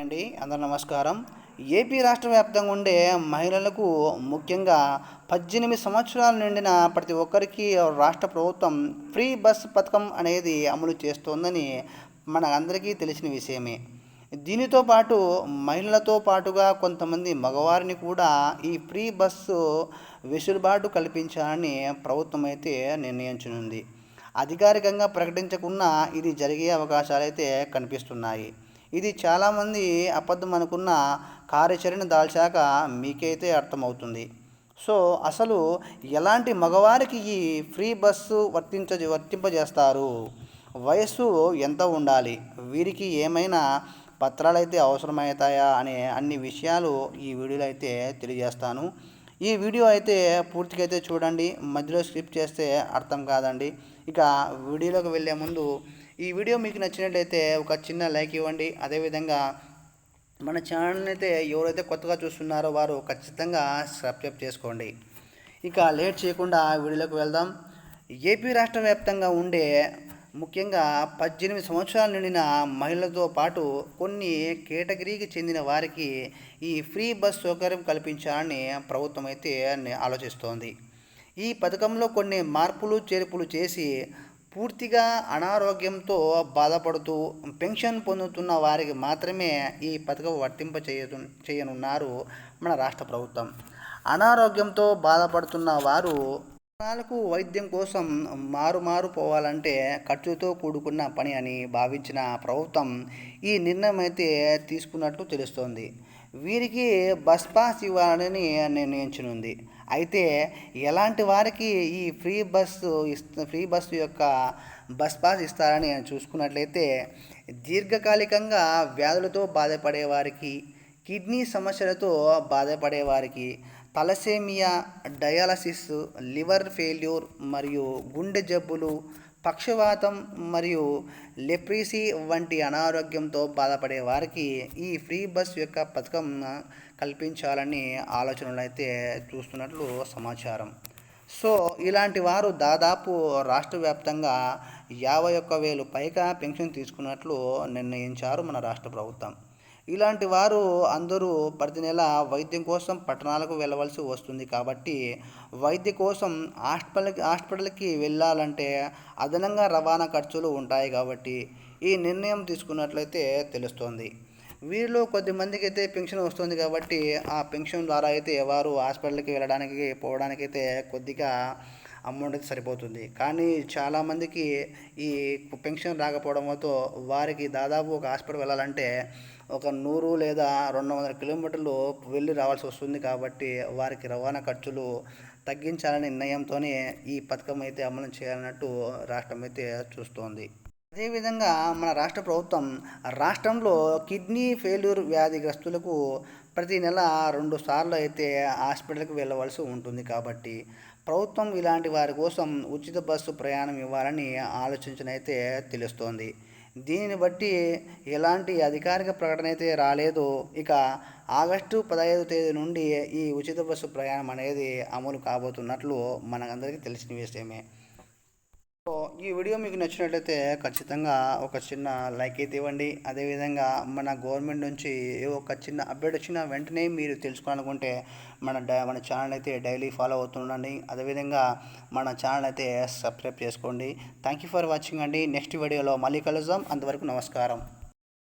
అండి అందరు నమస్కారం. ఏపీ రాష్ట్ర వ్యాప్తంగా ఉండే మహిళలకు ముఖ్యంగా పద్దెనిమిది సంవత్సరాలు నిండిన ప్రతి ఒక్కరికి రాష్ట్ర ప్రభుత్వం ఫ్రీ బస్ పథకం అనేది అమలు చేస్తోందని మన అందరికీ తెలిసిన విషయమే. దీనితో పాటు మహిళలతో పాటుగా కొంతమంది మగవారిని కూడా ఈ ఫ్రీ బస్సు వెసులుబాటు కల్పించాలని ప్రభుత్వం అయితే నిర్ణయించనుంది. అధికారికంగా ప్రకటించకున్నా ఇది జరిగే అవకాశాలు అయితే కనిపిస్తున్నాయి. ఇది చాలామంది అబద్ధం అనుకున్న కార్యాచరణ దాల్చాక మీకైతే అర్థమవుతుంది. సో అసలు ఎలాంటి మగవారికి ఈ ఫ్రీ బస్సు వర్తించ వర్తింపజేస్తారు? వయస్సు ఎంత ఉండాలి? వీరికి ఏమైనా పత్రాలు అయితే అవసరమవుతాయా? అనే అన్ని విషయాలు ఈ వీడియోలో అయితే తెలియజేస్తాను. ఈ వీడియో అయితే పూర్తిగా అయితే చూడండి. మధ్యలో స్కిప్ చేస్తే అర్థం కాదండి. ఇక వీడియోలోకి వెళ్ళే ముందు ఈ వీడియో మీకు నచ్చినట్లయితే ఒక చిన్న లైక్ ఇవ్వండి. అదేవిధంగా మన ఛానల్ని అయితే ఎవరైతే కొత్తగా చూస్తున్నారో వారు ఖచ్చితంగా సబ్స్క్రైబ్ చేసుకోండి. ఇక లేట్ చేయకుండా వీడియోలోకి వెళ్దాం. ఏపీ రాష్ట్ర వ్యాప్తంగా ఉండే ముఖ్యంగా పద్దెనిమిది సంవత్సరాల నిండిన మహిళలతో పాటు కొన్ని కేటగిరీకి చెందిన వారికి ఈ ఫ్రీ బస్ సౌకర్యం కల్పించాలని ప్రభుత్వం అయితే ఆలోచిస్తోంది. ఈ పథకంలో కొన్ని మార్పులు చేర్పులు చేసి పూర్తిగా అనారోగ్యంతో బాధపడుతూ పెన్షన్ పొందుతున్న వారికి మాత్రమే ఈ పథకం వర్తింప చేయను చేయనున్నారు మన రాష్ట్ర ప్రభుత్వం. అనారోగ్యంతో బాధపడుతున్న వారు ప్రాణాలకు వైద్యం కోసం మారుమారు పోవాలంటే ఖర్చుతో కూడుకున్న పని అని భావించిన ప్రభుత్వం ఈ నిర్ణయం అయితే తీసుకున్నట్టు తెలుస్తోంది. వీరికి బస్ పాస్ ఇవ్వాలని నిర్ణయించనుంది. అయితే ఎలాంటి వారికి ఈ ఫ్రీ బస్సు ఫ్రీ బస్సు యొక్క బస్ పాస్ ఇస్తారని చూసుకున్నట్లయితే దీర్ఘకాలికంగా వ్యాధులతో బాధపడే వారికి కిడ్నీ సమస్యలతో బాధపడే వారికి తలసేమియా డయాలసిస్ లివర్ ఫెయిల్యూర్ మరియు గుండె జబ్బులు పక్షవాతం మరియు లెప్రీసీ వంటి అనారోగ్యంతో బాధపడే వారికి ఈ ఫ్రీ బస్ యొక్క పథకం కల్పించాలని ఆలోచనలు అయితే చూస్తున్నట్లు సమాచారం. సో ఇలాంటి వారు దాదాపు రాష్ట్ర వ్యాప్తంగా యాభై ఒక్క వేలు పైగా పెన్షన్ తీసుకున్నట్లు నిర్ణయించారు మన రాష్ట్ర ప్రభుత్వం. ఇలాంటి వారు అందరూ ప్రతి నెల వైద్యం కోసం పట్టణాలకు వెళ్ళవలసి వస్తుంది కాబట్టి వైద్య కోసం హాస్పిటల్కి హాస్పిటల్కి వెళ్ళాలంటే అదనంగా రవాణా ఖర్చులు ఉంటాయి కాబట్టి ఈ నిర్ణయం తీసుకున్నట్లయితే తెలుస్తోంది. వీరిలో కొద్దిమందికి అయితే పెన్షన్ వస్తుంది కాబట్టి ఆ పెన్షన్ ద్వారా అయితే వారు హాస్పిటల్కి వెళ్ళడానికి పోవడానికైతే కొద్దిగా అమౌంట్ సరిపోతుంది. కానీ చాలామందికి ఈ పెన్షన్ రాకపోవడంతో వారికి దాదాపు ఒక హాస్పిటల్ వెళ్ళాలంటే ఒక నూరు లేదా రెండు వందల కిలోమీటర్లు వెళ్ళి రావాల్సి వస్తుంది కాబట్టి వారికి రవాణా ఖర్చులు తగ్గించాలనే నిర్ణయంతోనే ఈ పథకం అయితే అమలు చేయాలన్నట్టు రాష్ట్రం అయితే చూస్తోంది. అదేవిధంగా మన రాష్ట్ర ప్రభుత్వం రాష్ట్రంలో కిడ్నీ ఫెయిల్యూర్ వ్యాధిగ్రస్తులకు ప్రతి నెల రెండు సార్లు అయితే హాస్పిటల్కి వెళ్ళవలసి ఉంటుంది కాబట్టి ప్రభుత్వం ఇలాంటి వారి కోసం ఉచిత బస్సు ప్రయాణం ఇవ్వాలని ఆలోచించిన అయితే తెలుస్తోంది. దీనిని బట్టి ఎలాంటి అధికారిక ప్రకటన అయితే రాలేదు. ఇక ఆగస్టు పదహైదు తేదీ నుండి ఈ ఉచిత బస్సు ప్రయాణం అనేది అమలు కాబోతున్నట్లు మనకందరికీ తెలిసిన విషయమే. ఈ వీడియో మీకు నచ్చినట్లయితే ఖచ్చితంగా ఒక చిన్న లైక్ అయితే ఇవ్వండి. అదేవిధంగా మన గవర్నమెంట్ నుంచి ఏ ఒక చిన్న అప్డేట్ వచ్చిన వెంటనే మీరు తెలుసుకోవాలనుకుంటే మన మన ఛానల్ అయితే డైలీ ఫాలో అవుతుండండి అదేవిధంగా మన ఛానల్ అయితే సబ్స్క్రైబ్ చేసుకోండి. థ్యాంక్ యూ ఫర్ వాచింగ్ అండి. నెక్స్ట్ వీడియోలో మళ్ళీ కలుద్దాం. అంతవరకు నమస్కారం.